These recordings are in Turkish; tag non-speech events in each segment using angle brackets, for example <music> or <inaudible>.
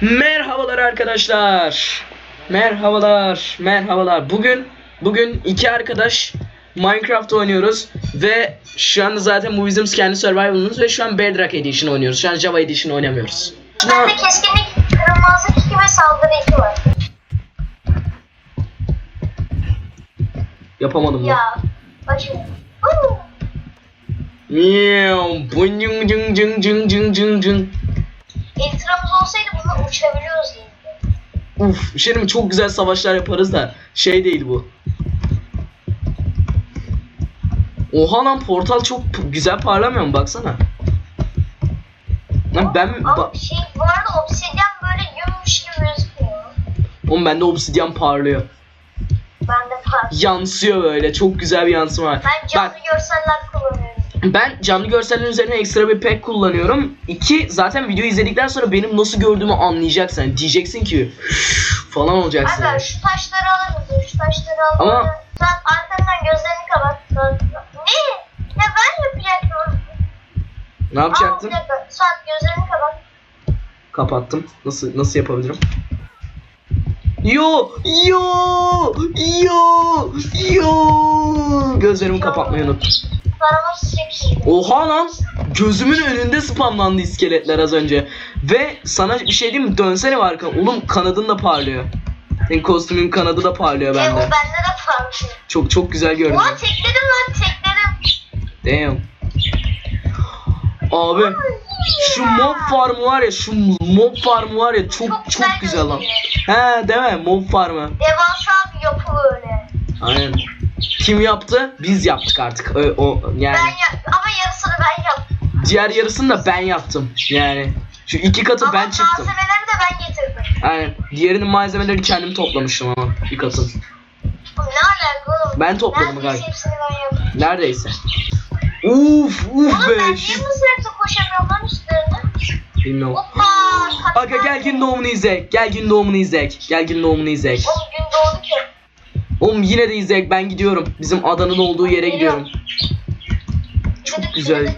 Merhabalar arkadaşlar. Merhabalar, merhabalar. Bugün bugün iki arkadaş Minecraft oynuyoruz ve şu anda zaten bu bizim kendi survival'ımız ve şu an Bedrock Edition oynuyoruz. Şu an Java Edition oynamıyoruz. Bende keskinlik kırılmazlık 2 ve saldırı 2 var. Yapamadım? Ya. Bakın. Huu. Miau, bun cing cing cing cing cing cing. Elitramız olsaydı bununla uçabiliyoruz yani. Uf, mi? Çok güzel savaşlar yaparız da şey değil bu. Oha lan portal çok güzel parlamıyor mu baksana. Lan ben Ama ba- şey bu arada obsidyen böyle yummuş gibi gözüküyor. Oğlum bende obsidyen parlıyor. Bende var. Yansıyor böyle. Çok güzel bir yansıma var. Ben canlı Bak görseller kullanıyorum. Ben canlı görsellerin üzerine ekstra bir pack kullanıyorum. İki zaten video izledikten sonra benim nasıl gördüğümü anlayacaksın. Diyeceksin ki falan olacaksın. Abi şu taşları alır mısın? Şu taşları al. Ama- Sen arkandan gözlerini kapat. Ne? Ya ben yapacaktım. Ne Aa, yapacaktın? bir dakika. Suat gözlerini kapat. Kapattım. Nasıl nasıl yapabilirim? Yo yo yo yo gözlerimi kapatmayı unuttum. Paramız çekişti. Oha lan gözümün önünde spamlandı iskeletler az önce. Ve sana bir şey diyeyim mi? Dönsene var arkan. Oğlum kanadın da parlıyor. Senin kostümün kanadı da parlıyor E, o bende. bende de parlıyor. Çok çok güzel görünüyor. Ulan tekledim lan tekledim. Damn. Abi şu mob farmı var ya şu mob farmı var ya çok çok güzel lan. He değil mi? Mob farmı. Devasa bir yapı böyle. Aynen. Kim yaptı? Biz yaptık artık. Ö- o yani Ben yap ama yarısını ben yaptım. diğer yarısını da ben yaptım. Yani şu iki katı ama ben çıktım. malzemeleri de ben getirdim. Aynen. Diğerinin malzemeleri kendim toplamıştım ama bir katın. Ne alaka oğlum? Ben topladım Neredeyse galiba. hepsini ben yaptım. Neredeyse. Uf uf Oğlum ben be. niye Şu... sürekli koşamıyorum lan üstlerine? Bilmiyorum. Hoppa. Aga gel gün doğumunu izlek. Gel gün doğumunu izlek. Gel gün doğumunu izlek. Oğlum gün doğdu ki. Oğlum yine de izlek. Ben gidiyorum. Bizim adanın olduğu yere gidiyorum. Çok güzel.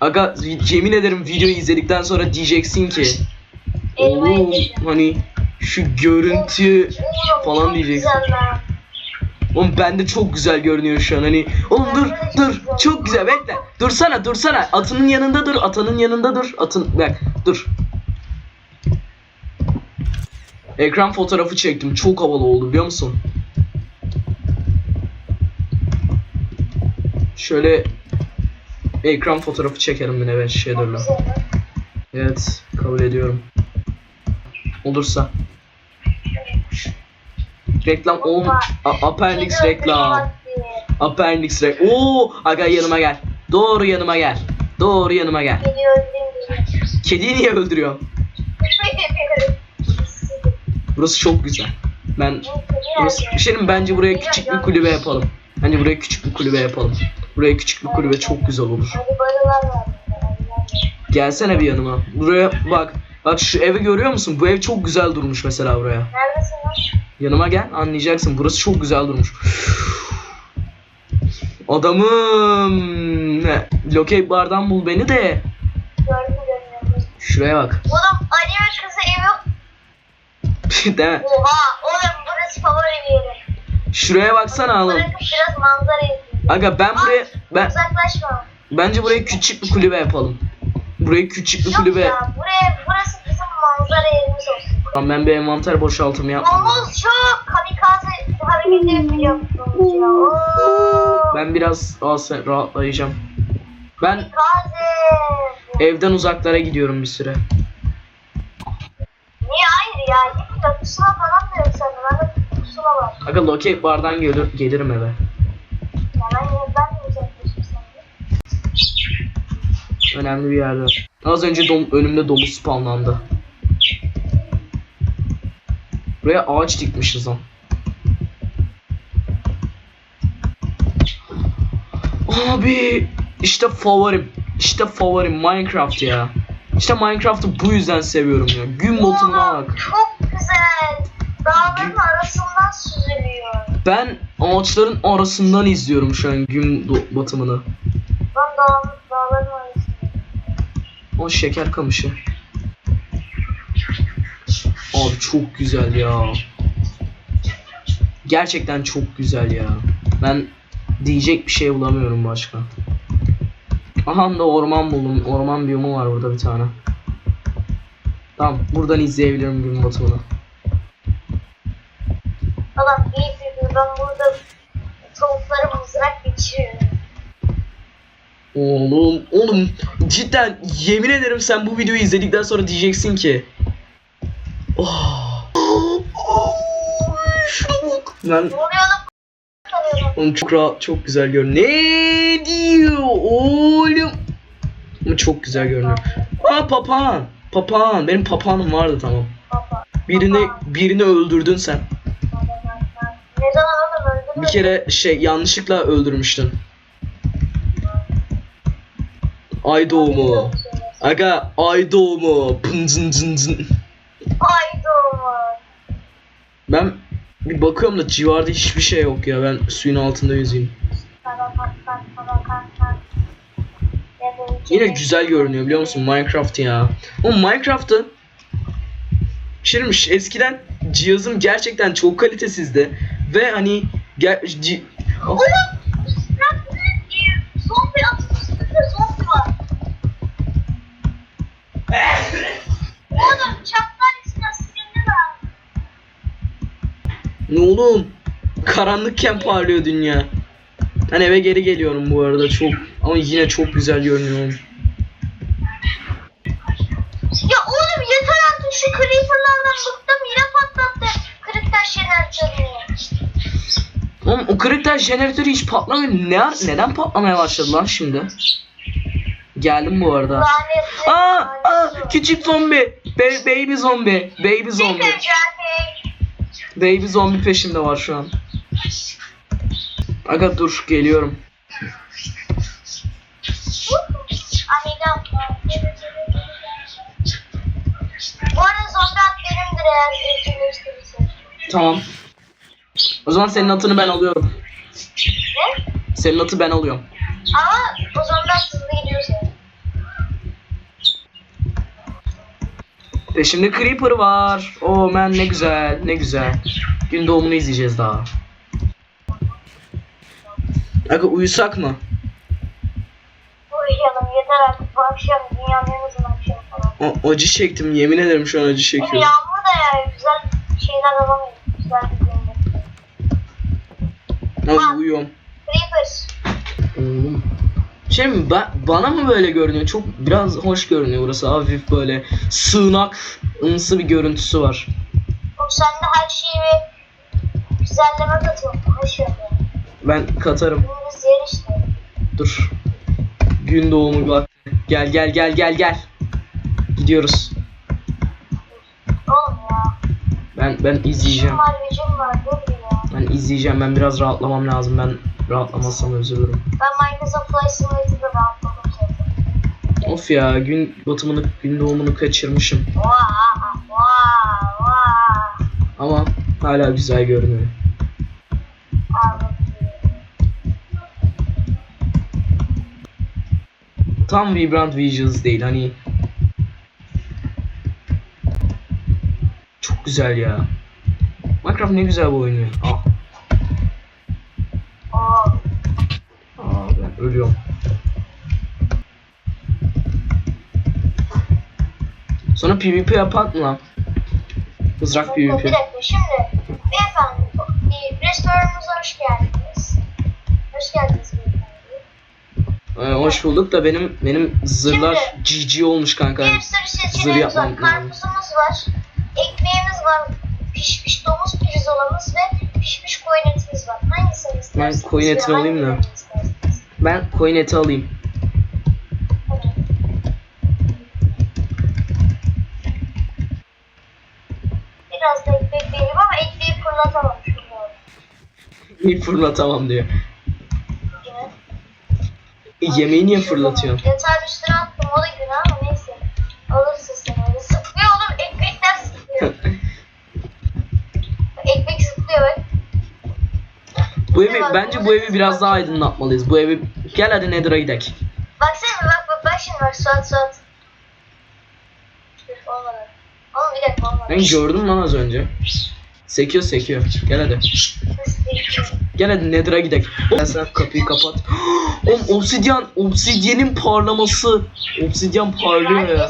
Aga yemin ederim videoyu izledikten sonra diyeceksin ki oğlum hani şu görüntü falan diyeceksin. Oğlum bende çok güzel görünüyor şu an hani. Oğlum dur dur çok güzel bekle. Dursana dursana. Atının yanında dur. Atanın yanında dur. Atın bak dur. Ekran fotoğrafı çektim. Çok havalı oldu biliyor musun? Şöyle ekran fotoğrafı çekerim yine ben lan. Evet kabul ediyorum. Olursa. Reklam. A- Appendix reklam. Appendix reklam. Oo, aga yanıma gel. Doğru yanıma gel. Doğru yanıma gel. Kediyi niye öldürüyorum? <laughs> Burası çok güzel. Ben burası bir şey diyeyim mi? bence buraya küçük bir kulübe yapalım. Bence buraya küçük bir kulübe yapalım. Buraya küçük bir kulübe çok güzel olur. Gelsene bir yanıma. Buraya bak. Bak şu evi görüyor musun? Bu ev çok güzel durmuş mesela buraya. Neredesin lan? Yanıma gel anlayacaksın. Burası çok güzel durmuş. Adamım. Lokey bardan bul beni de. Şuraya bak. Oğlum anime kızı ev yok. <laughs> Değil mi? Oha oğlum burası favori bir yeri. Şuraya baksana oğlum. Bırakıp biraz manzara izleyelim. Aga ben buraya ben Uzaklaşma. bence buraya küçük bir kulübe yapalım. Buraya küçük bir Yok kulübe. ya buraya burası bizim manzara yerimiz olsun. Tamam ben bir envanter boşaltımı yapmam. lazım. Domuz çok kamikaze hareketleri biliyor musunuz ya? Oo. Ben biraz alsa rahatlayacağım. Ben Kamikaze. evden uzaklara gidiyorum bir süre. Niye hayır ya? Gitme pusula falan da yok sende. Bende pusula var. Aga Lokey bardan gelir, gelirim eve. Ya ben ben de uzaklaşayım senden. Önemli bir yerde. Az önce dom önümde domuz spawnlandı. Buraya ağaç dikmişiz lan. Abi işte favorim. İşte favorim Minecraft ya. İşte Minecraft'ı bu yüzden seviyorum ya. Gün batımına bak. Çok güzel. Dağların arasından süzülüyor. Ben ağaçların arasından izliyorum şu an gün batımını. Ben dağ, dağların arasında. O şeker kamışı. Abi çok güzel ya. Gerçekten çok güzel ya. Ben diyecek bir şey bulamıyorum başka. Aha da orman buldum. Orman biyomu var burada bir tane. Tamam buradan izleyebilirim gün batımını. Adam iyi ben burada tavukları mızrak geçiriyorum. Oğlum, oğlum cidden yemin ederim sen bu videoyu izledikten sonra diyeceksin ki Oh. Şok. Ben Ne oluyor Oğlum çok rahat, çok güzel görünüyor. Ne diyor oğlum? Ama çok güzel görünüyor. Aa papağan. Papağan. Benim papağanım vardı tamam. Birini birini öldürdün sen. Bir kere şey yanlışlıkla öldürmüştün. Ay doğumu. Aga ay doğumu. Pın zın zın zın. Ay doğum. Ben bir bakıyorum da civarda hiçbir şey yok ya. Ben suyun altında yüzeyim. Yine güzel görünüyor biliyor musun Minecraft ya. O Minecraft'ı Şirmiş eskiden cihazım gerçekten çok kalitesizdi ve hani ger- ci- Oğlum! Ne oğlum karanlıkken parlıyor dünya. Ben eve geri geliyorum bu arada çok ama yine çok güzel görünüyor. Ya oğlum yeter artık şu creeperlardan bıktım yine patlattı. Kırık taş jeneratörünü. Oğlum o kırık taş jeneratörü hiç patlamıyor. Ne, neden patlamaya başladı lan şimdi? Geldim bu arada. Lanetli. Aa, aa lanetli. küçük zombi. Be- baby zombi. Baby zombi. Baby zombi peşimde var şu an. Aga dur geliyorum. Amigam. Bu arada zombi at benimdir eğer etkileştirirse. Tamam. O zaman senin atını ben alıyorum. Ne? Senin atı ben alıyorum. Ama o zombi at hızlı gidiyorsa. Peşimde Creeper var. Oh man ne güzel ne güzel. Gün doğumunu izleyeceğiz daha. Aga uyusak mı? Uyuyalım yeter artık bu akşam dünyanın en uzun akşamı falan. O, acı çektim yemin ederim şu an acı çekiyorum. yağmur da ya güzel şeyler alamıyoruz. Güzel bir günde. Ama uyuyorum. Creepers. Oğlum. Şey mi ben, bana mı böyle görünüyor? Çok biraz hoş görünüyor burası. Hafif böyle sığınak ınsı bir görüntüsü var. Oğlum sen de her şeyi güzelleme katıyorsun. Hoş. Ben katarım. Gündüz yer işte. Dur. Gün doğumu bak. Gel gel gel gel gel. Gidiyoruz. Oğlum ya. Ben ben İşim izleyeceğim. var gücüm var. Dur ya. Ben izleyeceğim. Ben biraz rahatlamam lazım. Ben rahatlamazsam üzülürüm. Ben Microsoft Flight Simulator'da rahatladım zaten. Of ya gün batımını gün doğumunu kaçırmışım. Vaa vaa vaa. Ama hala güzel görünüyor. Tam Vibrant Visions değil hani. Çok güzel ya. Minecraft ne güzel bu ya. Ah, ben ölüyorum. Sonra PvP yapak mı lan? Mızrak Bir PvP. dakika şimdi. Beyefendi. Bir restoranımıza hoş geldiniz. Hoş geldiniz beyefendi. Ee, hoş bulduk da benim benim zırlar GG olmuş kanka. Bir sürü Zır seçeneğimiz var. Karpuzumuz var. Ekmeğimiz var. Pişmiş domuz pirzolamız ve pişmiş koyun etimiz var. Hangisini istersiniz? koyun etini alayım da. Ben coin eti alayım. Biraz da ekmek verelim ama ekmeği fırlatamam. İyi fırlatamam diyor. Yine. E, yemeği niye fırlatıyorsun? Yatağın üstüne evi bence bu evi biraz daha aydınlatmalıyız. Bu evi gel hadi Nether'a gidelim. Baksana bak bak bak şimdi bak Suat Suat. Olmadı. Oğlum bir dakika olmadı. Ben gördüm lan az önce. Sekiyor sekiyor. Gel hadi. Gel hadi Nether'a gidelim. Ben sana kapıyı kapat. <gasps> Oğlum obsidyen, obsidyenin parlaması. Obsidyen parlıyor ya.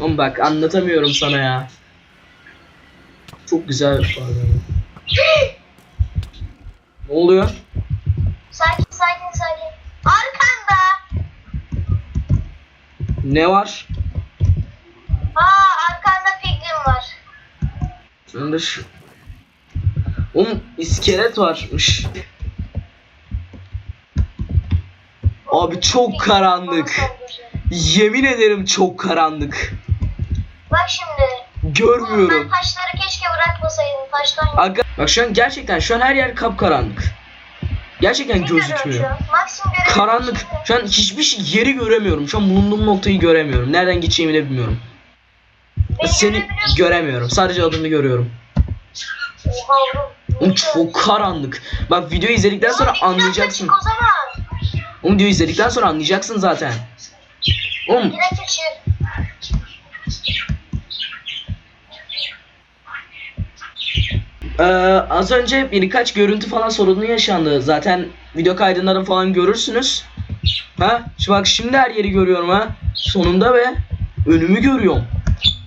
Oğlum bak anlatamıyorum sana ya. Çok güzel parlıyor. <laughs> ne oluyor? Sakin sakin sakin. Arkanda. Ne var? Aa arkanda piglin var. Şu. Oğlum iskelet varmış. Abi çok karanlık. Yemin ederim çok karanlık. Bak şimdi. Görmüyorum. Ben taşları keşke bırakmasaydım. Taştan Aga, bak şu an gerçekten şu an her yer kapkaranlık. Gerçekten görüyorum gözükmüyor. Karanlık. Şu an hiçbir şey, yeri göremiyorum. Şu an bulunduğum noktayı göremiyorum. Nereden gideceğimi de bilmiyorum. Beni Seni göremiyorum. Sadece adını görüyorum. Oha oğlum. Çok karanlık. Bak videoyu izledikten sonra Oğlum, bir anlayacaksın. Oğlum videoyu izledikten sonra anlayacaksın zaten. Oğlum Bir dakika çık. Ee, az önce birkaç görüntü falan sorunu yaşandı. Zaten video kaydından falan görürsünüz. Ha? Şu bak şimdi her yeri görüyorum ha. Sonunda ve önümü görüyorum.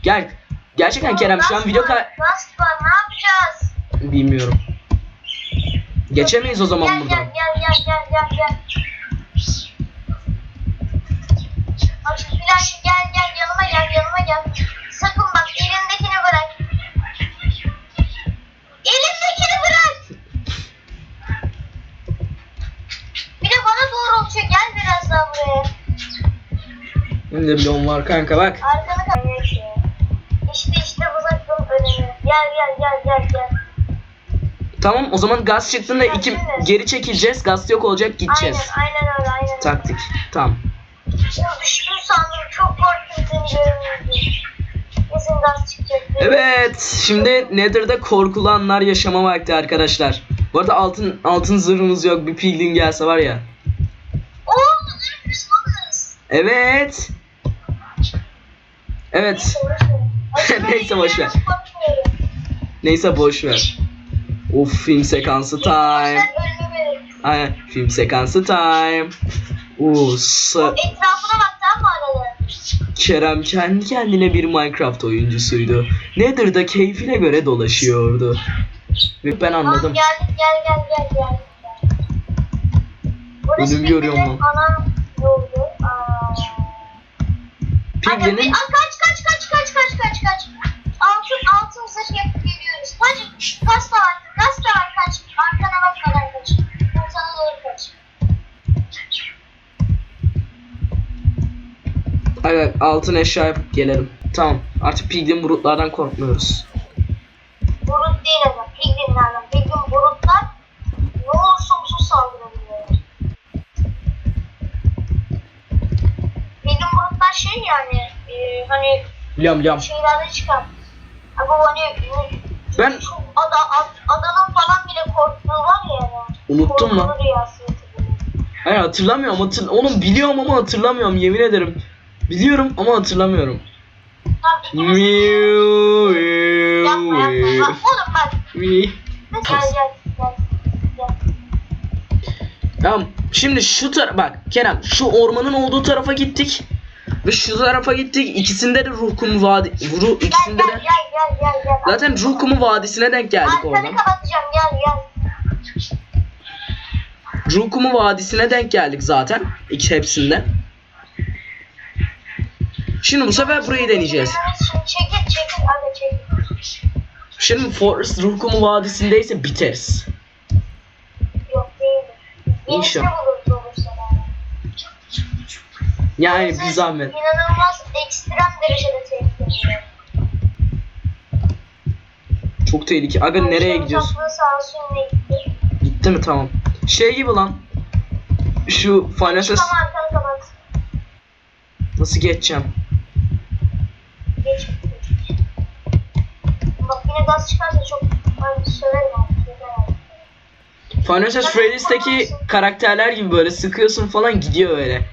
Gel. Gerçekten Kerem şu an video kay... Var ne yapacağız? Bilmiyorum. Geçemeyiz o zaman gel, buradan. Gel gel gel gel gel gel. Şimdi Flash gel gel yanıma gel yanıma gel. Sakın bak elindekini bırak. Elindekini bırak. Bir de bana doğru uçuyor. Gel biraz daha buraya. Benim de bloğum var kanka bak. Arkanı kaynıyor ki. İşte işte uzaklığın önemi. Gel gel gel gel gel. Tamam o zaman gaz çıktığında iki Gelsene. geri çekileceğiz. Gaz yok olacak gideceğiz. Aynen aynen öyle aynen öyle. Taktik. Tamam. Ya düştüm sandım. Çok korktum seni görünce. Kesin gaz çıkacak. diye. Evet, şimdi Nether'da korkulu anlar yaşama vakti arkadaşlar. Bu arada altın altın zırhımız yok. Bir piglin gelse var ya. Oo. Evet. Evet. Neyse boş ver. <laughs> Neyse, boş ver. Of film sekansı time. Sen. Aynen film sekansı time. Sa- Etrafına bak tamam mı arada? Kerem kendi kendine bir Minecraft oyuncusuydu. Nether'da keyfine göre dolaşıyordu. Ve ben anladım. geldik gel gel gel gel. Burası Önümü görüyorum lan. Piglin'in kaç kaç kaç kaç kaç kaç kaç. Altın altın zırh yapıp geliyoruz. Hadi kas da var kas da kaç. Arkana bakmadan kaç. Ben sana doğru kaç. Aga altın eşya yapıp gelelim. Tamam. Artık piglin burutlardan korkmuyoruz. Burut değil ama piglinlerden. Piglin burutlar ne olursa olsun saldırabiliyorlar. Piglin burutlar şey yani e, hani Biliyorum biliyorum. şeylerde çıkan. Ama hani e, Ben- ada, ad, adanın falan bile korktuğu var ya yani. Unuttum yapılıyor. Hayır hatırlamıyorum. Hatır Oğlum biliyorum ama hatırlamıyorum yemin ederim. Biliyorum ama hatırlamıyorum. Miu, yapma yapma. miu, Bak oğlum bak. miu. Gel gel gel. gel. Tamam. Şimdi şu tara bak Kerem şu ormanın olduğu tarafa gittik. Ve şu tarafa gittik. İkisinde de ruh kumu vadi Gel ikisinde gel de gel gel gel gel. zaten ruh kumu vadisine denk geldik Arkanı oradan. kapatacağım gel gel. Ruh kumu vadisine denk geldik zaten. İki hepsinde. Şimdi bu sefer burayı deneyeceğiz. Çekil çekil hadi çekil. Şimdi Forest ruh kumu vadisindeyse biteriz. Yok değil. İnşallah. olursa yani. Bir zahmet. İnanılmaz ekstrem derecede tehlikeli. Çok tehlikeli. Aga nereye gidiyorsun? Gitti. Gitti mi tamam. Şey gibi lan. Şu Final Fantasy nasıl geçeceğim? Geç. Söylerim. Final Fantasy Freddy's'teki karakterler gibi böyle sıkıyorsun falan gidiyor öyle.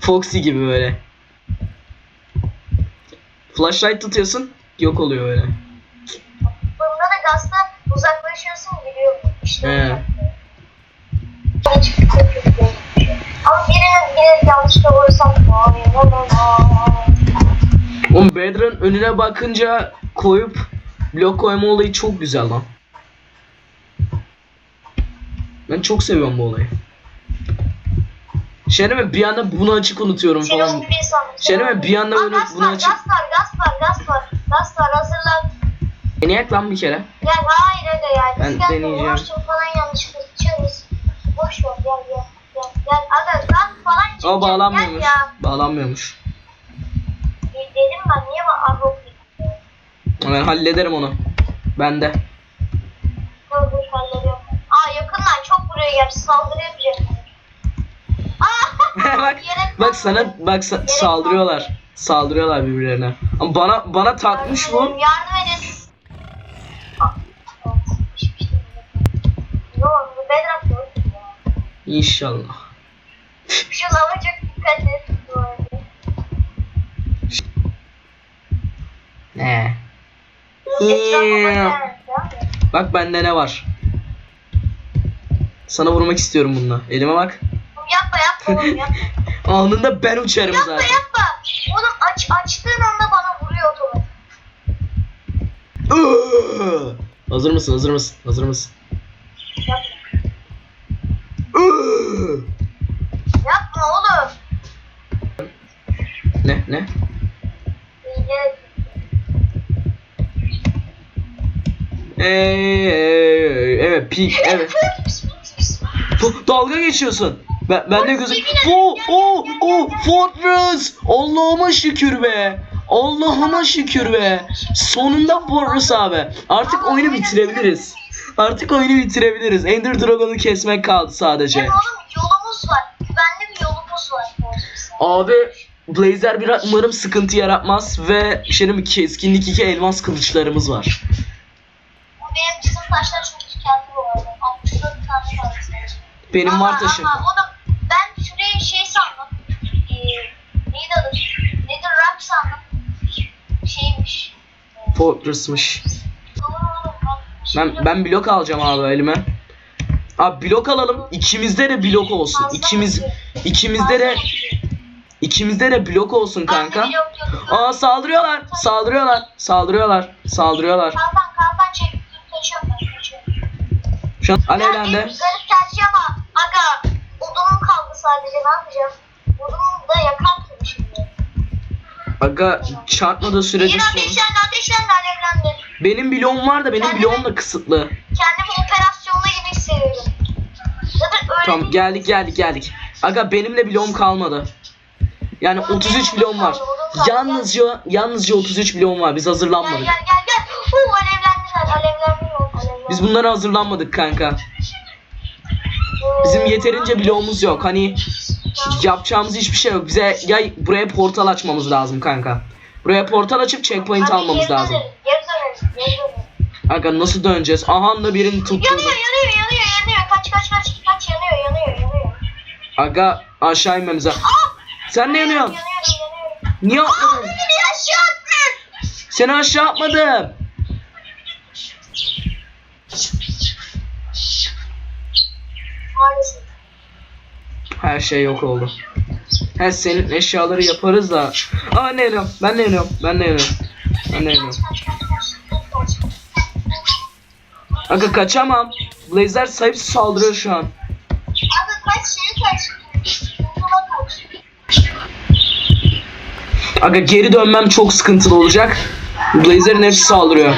Foxy gibi böyle. Flashlight tutuyorsun. Yok oluyor öyle. Bunda da gazla uzaklaşıyorsun gidiyor. İşte. He. Ama birinin biri yanlışlıkla vursam Oğlum Bedra'nın önüne bakınca koyup blok koyma olayı çok güzel lan. Ben çok seviyorum bu olayı. Şey mi? Bir anda bunu açık unutuyorum Seni falan. onu bir. Şey anda bunu, bunu açık. gaz var, gaz var, gaz var. Gaz var, hazırlan. Deneyek lan bir kere. Gel, hayır öyle yani. Ben gel, deneyeceğim. Uğraştım falan yanlışlıkla sıçarız. Boş ver, gel, gel. Gel, gel. Aga, falan çıkacak. O bağlanmıyormuş. Ya. Bağlanmıyormuş. Ben, niye ben argo Ben hallederim onu. Bende. Dur, dur, hallediyorum. Aa, yakınlar, çok buraya gel. Saldırı yapacak. <laughs> Aa! bak bak sana bak sa- saldırıyorlar. Saldırıyorlar birbirlerine. Ama bana bana takmış bu. Yardım edin. İnşallah. Şu lava çok dikkat et. bu arada. Ne? Yeah. Bak bende ne var? Sana vurmak istiyorum bununla. Elime bak. Yapma yapma oğlum yapma. <laughs> Anında ben uçarım yapma zaten. yapma. Oğlum aç, açtığın anda bana vuruyor otomatik. Hazır mısın? Hazır mısın? Hazır mısın? Yapma. Yapma oğlum. Ne? Ne? İyice. Ee, evet, pi, evet. Bu- Dalga geçiyorsun. Ben, ben de gözüm. Oo, oo, oo, Fortress. Allah'ıma şükür be. Allah'ıma şükür be. Sonunda Fortress abi. Artık oyunu bitirebiliriz. Artık oyunu bitirebiliriz. Ender Dragon'u kesmek kaldı sadece. Oğlum yolumuz var. Güvenli bir yolumuz var. Abi Blazer bir umarım sıkıntı yaratmaz ve bir şey keskinlik iki elmas kılıçlarımız var. Benim çizim taşlar çok tükendi bu arada. 64 tane var. Benim ama, var taşım. Ama oğlum ben şuraya şey sandım. Ee, neydi adı? Nedir rock sandım. Şeymiş. Fortress'mış. Ben ben blok alacağım abi elime. Abi blok alalım. İkimizde de blok olsun. İkimiz ikimizde de ikimizde de blok olsun kanka. Aa saldırıyorlar. Saldırıyorlar. Saldırıyorlar. Saldırıyorlar. Şu an Ya alevlendi. en garip tercih ama aga odunum kaldı sadece ne yapacağım? Odunumu da yakardım şimdi. Aga çarpmadığı sürece Yine sorun. ateşlendi ateşlendi alevlendi. Benim bloğum var da benim bloğum da kısıtlı. Kendimi operasyonda gibi hissediyorum. Zaten öyle Tamam geldik geldik geldik. Aga benim de bloğum kalmadı. Yani 33 bloğum var. Yalnızca yalnızca 33 bloğum var. Biz Gel hazırlanmadık. gel gel Biz bunlara hazırlanmadık kanka. Bizim yeterince bloğumuz yok. Hani yapacağımız hiçbir şey yok. Bize ya buraya portal açmamız lazım kanka. Buraya portal açıp checkpoint almamız lazım. Aga nasıl döneceğiz? Aha da birini tutturdu. Yanıyor yanıyor yanıyor yanıyor. Kaç kaç kaç kaç yanıyor yanıyor yanıyor. Aga aşağı inmemiz lazım. Sen ne yanıyorsun? Yanıyorum yanıyorum. Niye Aa atladın? beni aşağı attın. Seni aşağı atmadım. Maalesef. Her şey yok oldu. He senin eşyaları yaparız da. Aa ne yanıyorum? Ben ne yanıyorum? Ben ne yanıyorum? Ben ne kaç. Aga kaçamam. Blazer sahip saldırıyor şu an. Abi kaç şeyi kaç. Aga geri dönmem çok sıkıntılı olacak. Blazer'ın hepsi saldırıyor.